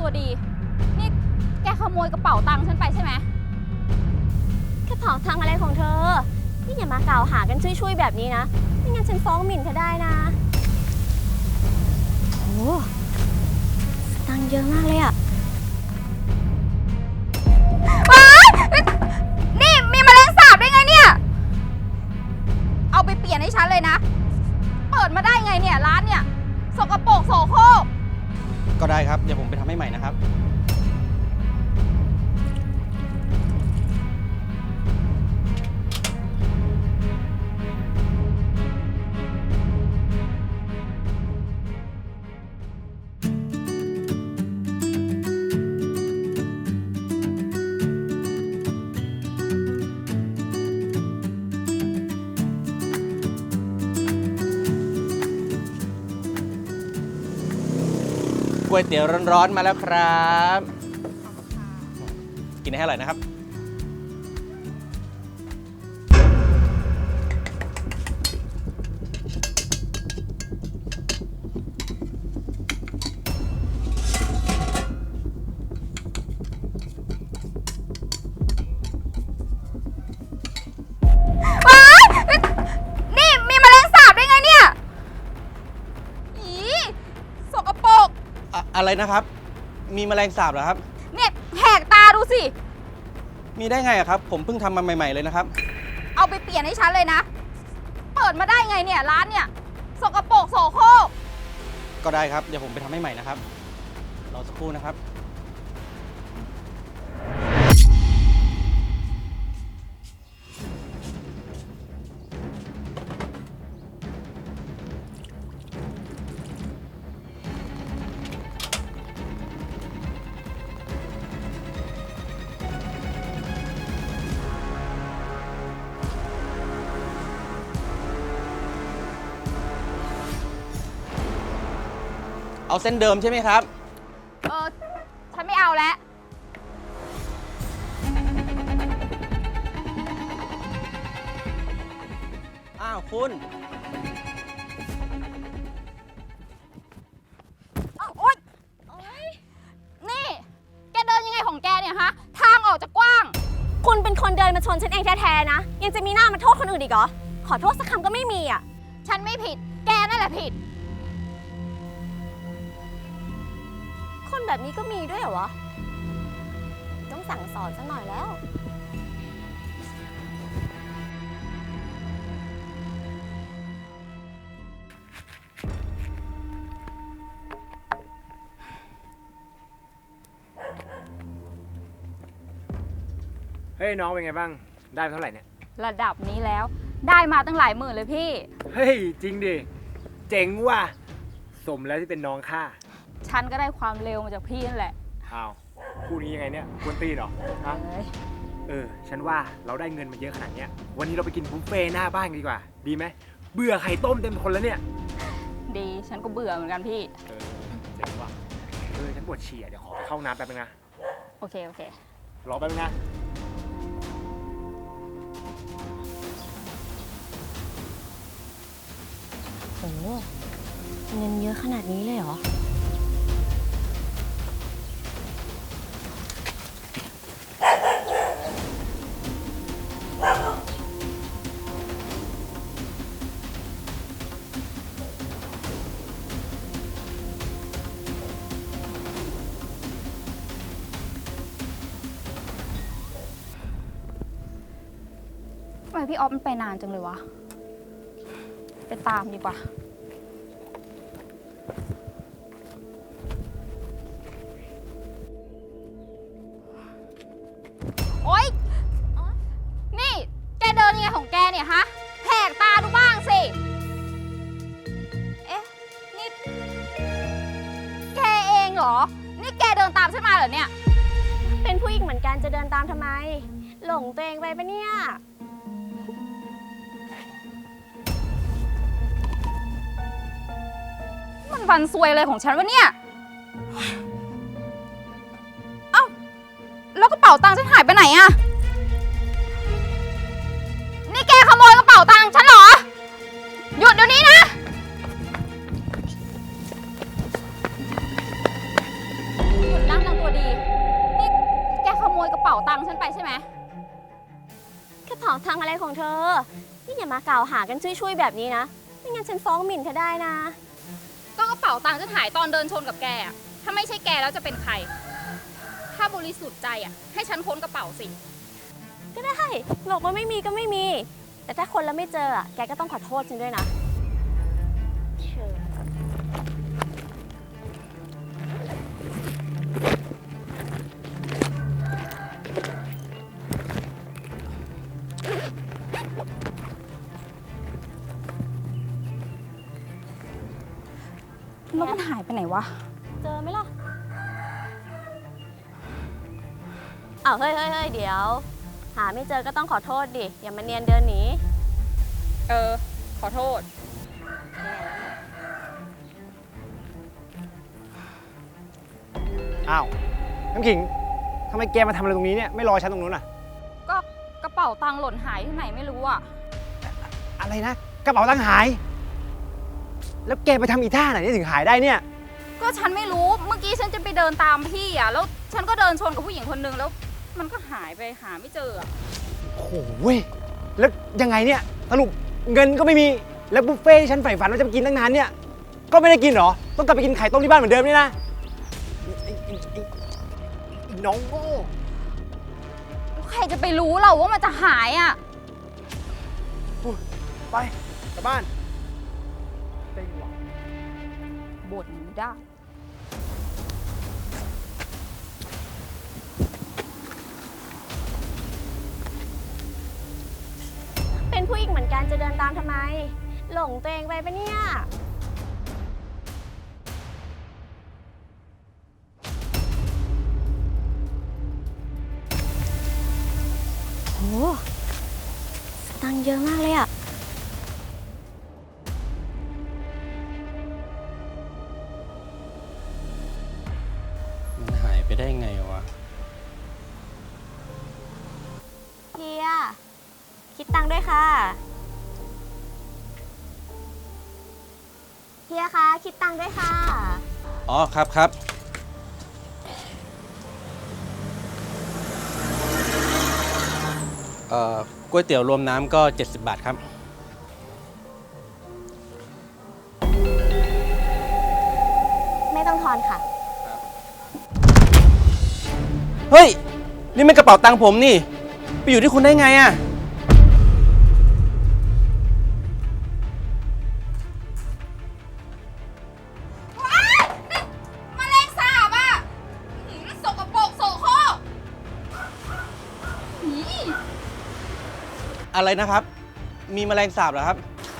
ตัวดี นี่แกขโมยกระเป๋าตังค์ฉันไปใช่ไหมกระเป๋าตังค์อะไรของเธอ นี่อย่ามากล่าวหากันช่วยๆแบบนี้นะ ไม่งั้นฉันฟ้องหมิ่นเธอได้นะ โอ้สตังค์เยอะมากเลยอะว้ายนี่มีแมลงสาบได้ไงเนี่ย เอาไปเปลี่ยนให้ฉันเลยนะ เปิดมาได้ไงเนี่ยร้านเนี่ย สกปรกโสโครก ก็ได้ครับ เดี๋ยวผมไปทำ ให้ใหม่นะครับ ก๋วยเตี๋ยวร้อนๆมาแล้วครับ กินให้อร่อยนะครับ อะอะไรนะครับ มีแมลงสาบเหรอครับ เนี่ยแหกตาดูสิ มีได้ไงอะครับ ผมเพิ่งทำมาใหม่ๆเลยนะครับ เอาไปเปลี่ยนให้ฉันเลยนะ เปิดมาได้ไงเนี่ยร้านเนี่ย สกปรกโสโครก ก็ได้ครับ เดี๋ยวผมไปทำให้ใหม่นะครับ รอสักครู่นะครับ เอาเส้นเดิมใช่ไหมครับ เออฉันไม่เอาแล้ว อ้าวคุณโอ๊ยนี่ แกเดินยังไงของแกเนี่ยฮะ ทางออกจะกว้าง คุณเป็นคนเดินมาชนฉันเองแท้ๆนะ ยังจะมีหน้ามาโทษคนอื่นอีกเหรอ ขอโทษสักคำก็ไม่มีอะฉันไม่ผิด แกนั่นแหละผิด แบบนี้ก็มีด้วยเหรอวะต้องสั่งสอนสักหน่อยแล้ว เฮ้ยน้องเป็นไงบ้าง ได้เท่าไหร่เนี่ย ระดับนี้แล้ว ได้มาตั้งหลายหมื่นเลยพี่ เฮ้ย จริงดิ เจ๋งว่ะ สมแล้วที่เป็นน้องข้า ฉันก็ได้ความเร็วมาจากพี่นั่นแหละอ้าวคู่นี้ยังไงเนี่ยกวนตีนเหรอฮะเอ้ยเออ ฉันว่าเราได้เงินมาเยอะขนาดเนี้ยวันนี้เราไปกินบุฟเฟ่ต์หน้าบ้านกันดีกว่า ดีไหมเบื่อไข่ต้มเต็มคนแล้วเนี่ย ดีฉันก็เบื่อเหมือนกันพี่ เออเจ๋งว่ะเออฉันปวดฉี่อะเดี๋ยวขอไปเข้าห้องน้ำแป๊บนึงนะ โอเค โอเค รอแป๊บนึงนะโอ้เงินเยอะขนาดนี้เลยเหรอ ทำไมพี่ออฟมันไปนานจังเลยวะ ไปตามดีกว่า ฉันมาเหรอเนี่ย เป็นผู้หญิงเหมือนกันจะเดินตามทำไม หลงตัวเองไปปะเนี่ย มันวันซวยเลยของฉันวะเนี่ย เอ้า แล้วกระเป๋าตังค์ฉันหายไปไหนอะนี่แกขโมยกระเป๋าตังค์ฉันเหรอ หยุดเดี๋ยวนี้นะหยุดนะ ตังค์ฉันไปใช่ไหมกระเป๋าตังค์อะไรของเธอ นี่อย่ามากล่าวหากันช่วยๆแบบนี้นะ ไม่งั้นฉันฟ้องหมิ่นเธอได้นะ ก็กระเป๋าตังค์ฉันหายตอนเดินชนกับแกอะถ้าไม่ใช่แกแล้วจะเป็นใคร ถ้าบริสุทธิ์ใจอะ ให้ฉันค้นกระเป๋าสิ ก็ได้บอกว่าไม่มีก็ไม่มี แต่ถ้าคนแล้วไม่เจออะแกก็ต้องขอโทษฉันด้วยนะ แล้วมันหายไปไหนวะ เจอไหมล่ะอ้าวเฮ้ยเฮ้ยเฮ้ยเดี๋ยว หาไม่เจอก็ต้องขอโทษดิ อย่ามาเนียนเดินหนี เออ ขอโทษ อ้าว น้ำขิงทำไมแกมาทำอะไรตรงนี้เนี่ย ไม่รอฉันตรงนู้นอะ ก็กระเป๋าตังค์หล่นหายที่ไหนไม่รู้อะ อะไรนะ กระเป๋าตังค์หาย แล้วแกไปทำอีท่าไหนเนี่ยถึงหายได้เนี่ย ก็ฉันไม่รู้ เมื่อกี้ฉันจะไปเดินตามพี่อะ แล้วฉันก็เดินชนกับผู้หญิงคนนึงแล้ว มันก็หายไปหาไม่เจออะโอ้โหเว้ยแล้วยังไงเนี่ยสรุปเงินก็ไม่มี แล้วบุฟเฟ่ที่ฉันใฝ่ฝันว่าจะไปกินตั้งนานเนี่ย ก็ไม่ได้กินเหรอ ต้องกลับไปกินไข่ต้มที่บ้านเหมือนเดิมนี่นะไอ้ไอ้ไอ้ไอ้น้องโง่ใครจะไปรู้เราว่ามันจะหายอะ ไปกลับบ้าน บ่นไม่ได้ เป็นผู้หญิงเหมือนกันจะเดินตามทำไม หลงตัวเองไปปะเนี่ย โหสตังค์เยอะมากเลยอะ ไปได้ไงวะ เฮีย คิดตังค์ด้วยค่ะ เฮียคะคิดตังค์ด้วยค่ะ อ๋อครับครับ เอ่อก๋วยเตี๋ยวรวมน้ำก็ 70 บาทครับ เฮ้ย นี่มันกระเป๋าตังค์ผมนี่ ไปอยู่ที่คุณได้ไงอะมาเลงสาบอะหืมสกปรกโสโครกหืมอะไรนะครับ มีแมลงสาบเหรอครับ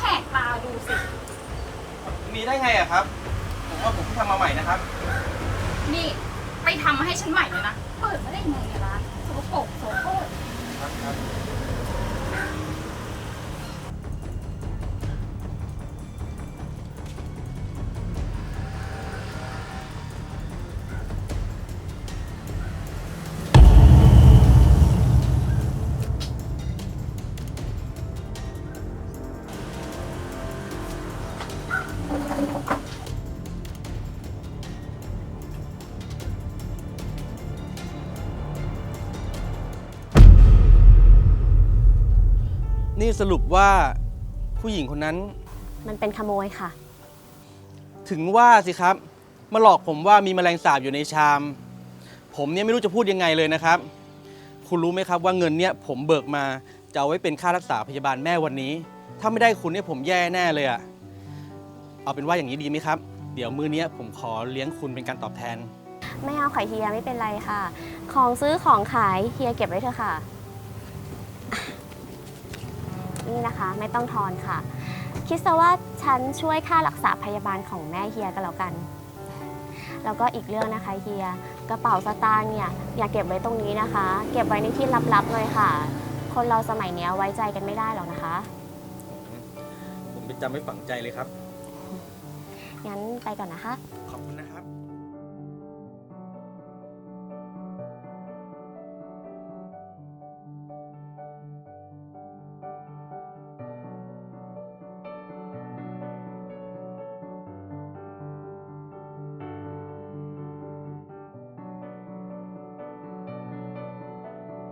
แหกตาดูสิ มีได้ไงอะครับ ผมว่าผมเพิ่งทำมาใหม่นะครับ นี่ ไปทำมาให้ฉันใหม่เลยนะ เปิดมาได้ไงเนี่ยร้านสกปรกโสโครก นี่สรุปว่าผู้หญิงคนนั้น มันเป็นขโมยค่ะ ถึงว่าสิครับ มาหลอกผมว่ามีแมลงสาบอยู่ในชาม ผมเนี่ยไม่รู้จะพูดยังไงเลยนะครับ คุณรู้ไหมครับว่าเงินเนี่ยผมเบิกมาจะเอาไว้เป็นค่ารักษาพยาบาลแม่วันนี้ ถ้าไม่ได้คุณเนี่ยผมแย่แน่เลยอะเอาเป็นว่าอย่างนี้ดีไหมครับ เดี๋ยวมื้อเนี้ยผมขอเลี้ยงคุณเป็นการตอบแทน ไม่เอาค่ะเฮียไม่เป็นไรค่ะ ของซื้อของขายเฮียเก็บไว้เถอะค่ะ นี่นะคะ ไม่ต้องทอนค่ะ คิดซะว่าฉันช่วยค่ารักษาพยาบาลของแม่เฮียก็แล้วกัน แล้วก็อีกเรื่องนะคะเฮีย กระเป๋าสตางค์เนี่ยอย่าเก็บไว้ตรงนี้นะคะ เก็บไว้ในที่ลับๆเลยค่ะ คนเราสมัยเนี้ยไว้ใจกันไม่ได้หรอกนะคะ ผมไปจำไม่ฝังใจเลยครับ งั้นไปก่อนนะคะ